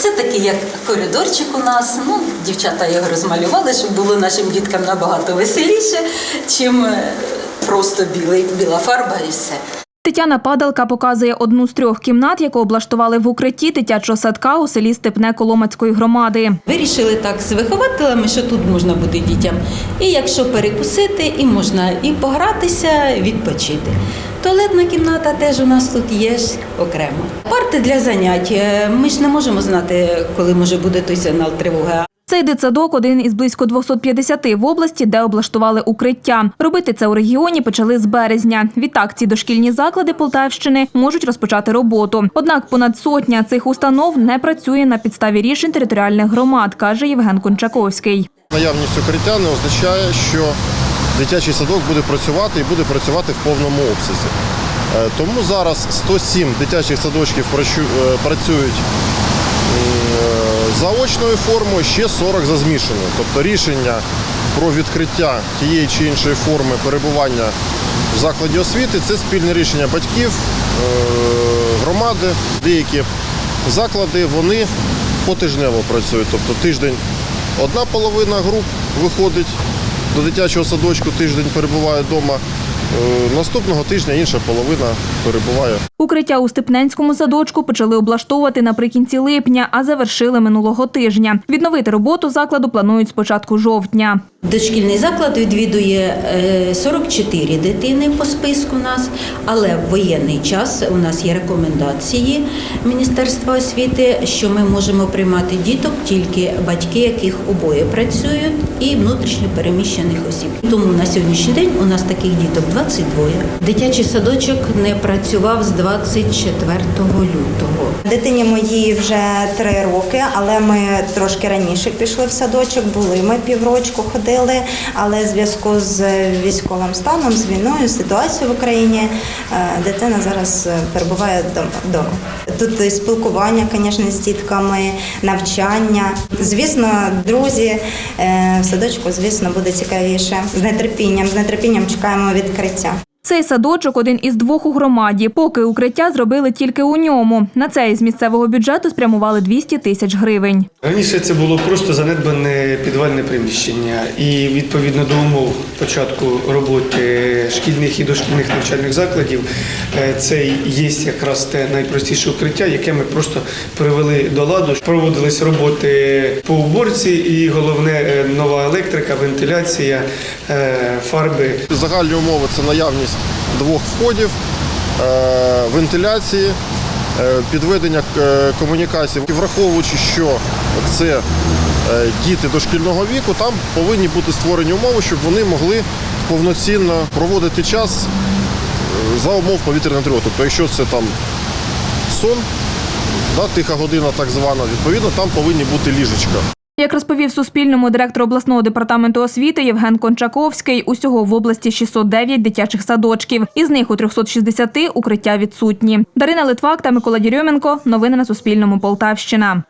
Оце такий як коридорчик у нас. Ну, дівчата його розмалювали, щоб було нашим діткам набагато веселіше, чим е, просто білий, біла фарба і все. Тетяна Падалка показує одну з трьох кімнат, яку облаштували в укритті дитячого садка у селі Степне Коломацької громади. Вирішили так з вихователями, що тут можна буде дітям. І якщо перекусити, і можна і погратися, відпочити. Туалетна кімната теж у нас тут є окремо. Парти для занять. Е, Ми ж не можемо знати, коли може буде той сигнал тривоги. Цей дитсадок – один із близько 250 в області, де облаштували укриття. Робити це у регіоні почали з березня. Відтак ці дошкільні заклади Полтавщини можуть розпочати роботу. Однак понад сотня цих установ не працює на підставі рішень територіальних громад, каже Євген Кончаковський. Наявність укриття не означає, що дитячий садок буде працювати і буде працювати в повному обсязі. Е, Тому зараз 107 дитячих садочків е, працюють м, е, за очною формою, ще 40 за змішаною. Тобто рішення про відкриття тієї чи іншої форми перебування в закладі освіти це спільне рішення батьків, е, громади. Деякі заклади вони потижнево працюють, тобто тиждень Одна половина груп виходить до дитячого садочку, тиждень перебуває вдома. Е, Наступного тижня інша половина перебуває Укриття у Степненському садочку почали облаштовувати наприкінці липня, а завершили минулого тижня. Відновити роботу закладу планують з початку жовтня. Дошкільний заклад відвідує е, 44 дитини по списку нас, але в воєнний час у нас є рекомендації Міністерства освіти, що ми можемо приймати діток тільки батьки, яких обоє працюють, і внутрішньо переміщених осіб. Тому на сьогоднішній день у нас таких діток 22. Дитячий садочок не працював з 24 лютого. Дитині моїй вже три роки, але ми трошки раніше пішли в садочок. Були ми піврочку ходили, але в зв'язку з військовим станом, з війною, ситуацією в Україні, е, дитина зараз е, перебуває вдома-. Тут і спілкування, звісно, з дітками, навчання. Звісно, друзі е, в садочку, звісно, буде цікавіше. З нетерпінням, з нетерпінням чекаємо відкриття. Цей садочок один із двох у громаді. Поки укриття зробили тільки у ньому. На це із місцевого бюджету спрямували 200 тисяч гривень. Раніше це було просто занедбане підвальне приміщення, і відповідно до умов початку роботи шкільних і дошкільних навчальних закладів, е, це є якраз те найпростіше укриття, яке ми просто привели до ладу. Проводились роботи по уборці, і головне е, нова електрика, вентиляція, е, фарби. загальні умови це наявність двох входів, е, вентиляції, е, підведення е, комунікацій. Враховуючи, що це діти дошкільного віку, там повинні бути створені умови, щоб вони могли повноцінно проводити час за умов повітряної тривоги. Тобто, якщо це там сон, да, тиха година так звана, відповідно, там повинні бути ліжечка. Як розповів Суспільному директор обласного департаменту освіти Євген Кончаковський, усього в області 609 дитячих садочків. Із них у 360 укриття відсутні. Дарина Литвак та Микола Дірьоменко. Новини на Суспільному. Полтавщина.